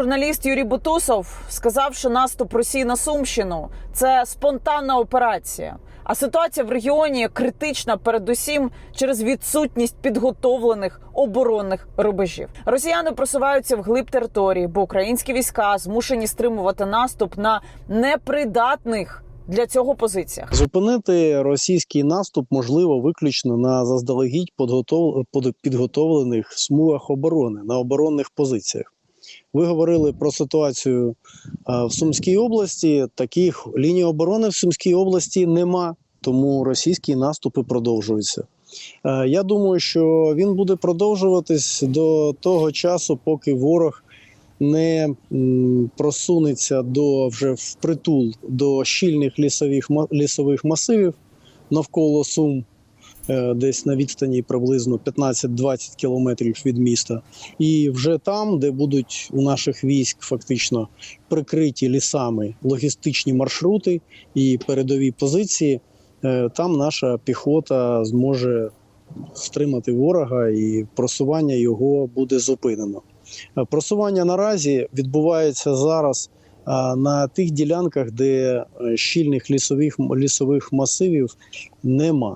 Журналіст Юрій Бутусов сказав, що наступ Росії на Сумщину це спонтанна операція. А ситуація в регіоні критична, передусім через відсутність підготовлених оборонних рубежів. Росіяни просуваються вглиб території, бо українські війська змушені стримувати наступ на непридатних для цього позиціях. Зупинити російський наступ можливо виключно на заздалегідь підготов- підготовлених смугах оборони на оборонних позиціях. Ви говорили про ситуацію в Сумській області. Таких ліній оборони в Сумській області нема, тому російські наступи продовжуються. Я думаю, що він буде продовжуватись до того часу, поки ворог не просунеться до вже впритул до щільних лісових, лісових масивів навколо Сум, десь на відстані приблизно 15-20 кілометрів від міста. І вже там, де будуть у наших військ фактично прикриті лісами логістичні маршрути і передові позиції, е, там наша піхота зможе стримати ворога, і просування його буде зупинено. Е, Просування наразі відбувається зараз на тих ділянках, де е, щільних лісових лісових масивів нема.